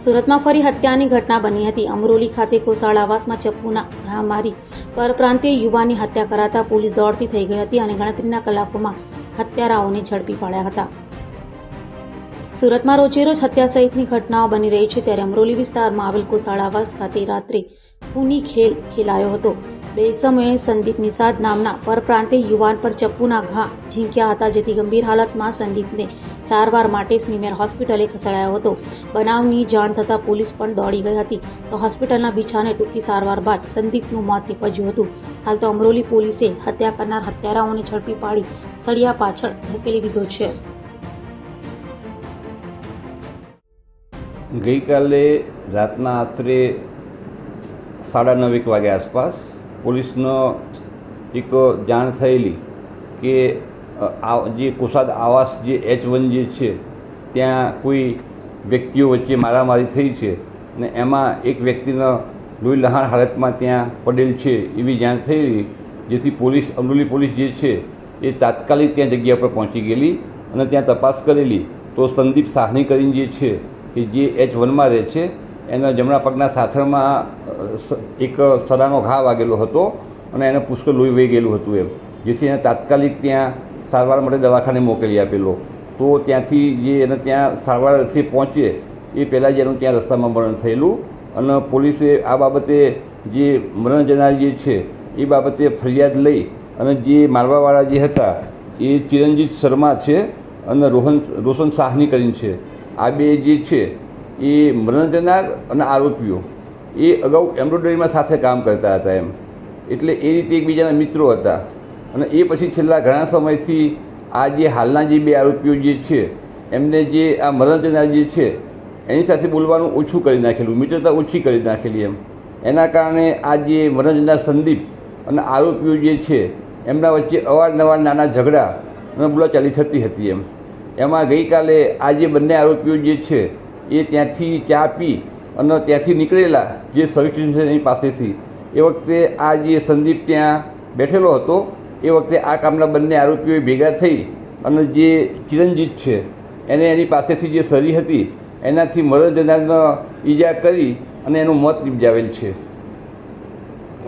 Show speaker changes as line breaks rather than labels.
સુરતમાં ફરી હત્યાની ઘટના બની હતી. અમરોલી ખાતે કોસાળ આવાસમાં ચપ્પુના ઘા મારી પરપ્રાંતીય યુવાનની હત્યા કરાતા પોલીસ દોડતી થઈ ગઈ હતી અને ગણતરીના કલાકોમાં હત્યારાઓને ઝડપી પાડ્યા હતા. સુરતમાં રોજેરોજ હત્યા સહિતની ઘટનાઓ બની રહી છે. ત્યારે અમરોલી વિસ્તારમાં આવેલ કોસાળ આવાસ ખાતે રાત્રે ખૂની ખેલ ખેલાયો હતો. બે સમયે સંદીપ નિષાદ નામના પરપ્રાંતે યુવાન પર ચપ્પુના ઘા ઝીંક્યા હતા, જેથી ગંભીર હાલતમાં સંદીપને સારવાર માટે સ્મીમેર હોસ્પિટલે ખસેડાયો હતો. બનાવની જાણ થતાં પોલીસ પણ દોડી ગઈ હતી. તો હોસ્પિટલના બિછાને ટૂંકી સારવાર બાદ સંદીપનું મોત નીપજ્યું હતું. હાલ તો અમરોલી પોલીસે હત્યા કરનાર હત્યારાઓને ઝડપી પાડી સળિયા પાછળ ધકેલી દીધો છે.
ગઈકાલે રાતના આશરે સાડા નવેક વાગ્યા આસપાસ પોલીસનો એક જાણ થયેલી કે આ જે કોસાદ આવાસ જે એચ વન જે છે, ત્યાં કોઈ વ્યક્તિઓ વચ્ચે મારામારી થઈ છે અને એમાં એક વ્યક્તિનો લોહી લહાણ હાલતમાં ત્યાં પડેલ છે એવી જાણ થયેલી, જેથી પોલીસ, અમરોલી પોલીસ જે છે, એ તાત્કાલિક ત્યાં જગ્યા પર પહોંચી ગયેલી અને ત્યાં તપાસ કરેલી. તો સંદીપ સાહની કરીને જે છે, કે જે એચ વનમાં રહે છે એના જમણા પગના સાથળમાં એક સડાનો ઘા વાગેલો હતો અને એને પુષ્કળ લોહી વહી ગયેલું હતું એમ, જેથી એને તાત્કાલિક ત્યાં સારવાર માટે દવાખાને મોકલી આપેલો. તો ત્યાંથી જે એને ત્યાં સારવાર અર્થે પહોંચે, એ પહેલાં જ એનું ત્યાં રસ્તામાં મરણ થયેલું અને પોલીસે આ બાબતે જે મરણ જનાર જે છે, એ બાબતે ફરિયાદ લઈ અને જે મારવાવાળા જે હતા, એ ચિરંજીત શર્મા છે અને રોહન, રોશન સાહની કરીને છે. આ બે જે છે એ મરણ જનાર અને આરોપીઓ, એ અગાઉ એમ્બ્રોઇડરીમાં સાથે કામ કરતા હતા એમ. એટલે એ રીતે એકબીજાના મિત્રો હતા. અને એ પછી છેલ્લા ઘણા સમયથી આ જે હાલના જે બે આરોપીઓ જે છે, એમને જે આ મરણ જનાર જે છે, એની સાથે બોલવાનું ઓછું કરી નાખેલું, મિત્રતા ઓછી કરી નાખેલી એમ. એના કારણે આ જે મરણ જનાર સંદીપ અને આરોપીઓ જે છે, એમના વચ્ચે અવારનવાર નાના ઝઘડા અને બોલાચાલી થતી હતી એમ. એમાં ગઈકાલે આ જે બંને આરોપીઓ જે છે એ ત્યાંથી ચા પી અને ત્યાંથી નીકળેલા જે સર્વિસ સ્ટેશનની પાસેથી. એ વખતે આ જે સંદીપ ત્યાં બેઠેલો હતો, એ વખતે આ કામના બંને આરોપીઓ ભેગા થઈ અને જે ચિરંજીત છે, એને એની પાસેથી જે સરી હતી, એનાથી મરણ જનારનો ઈજા કરી અને એનું મોત નિપજાવેલ છે.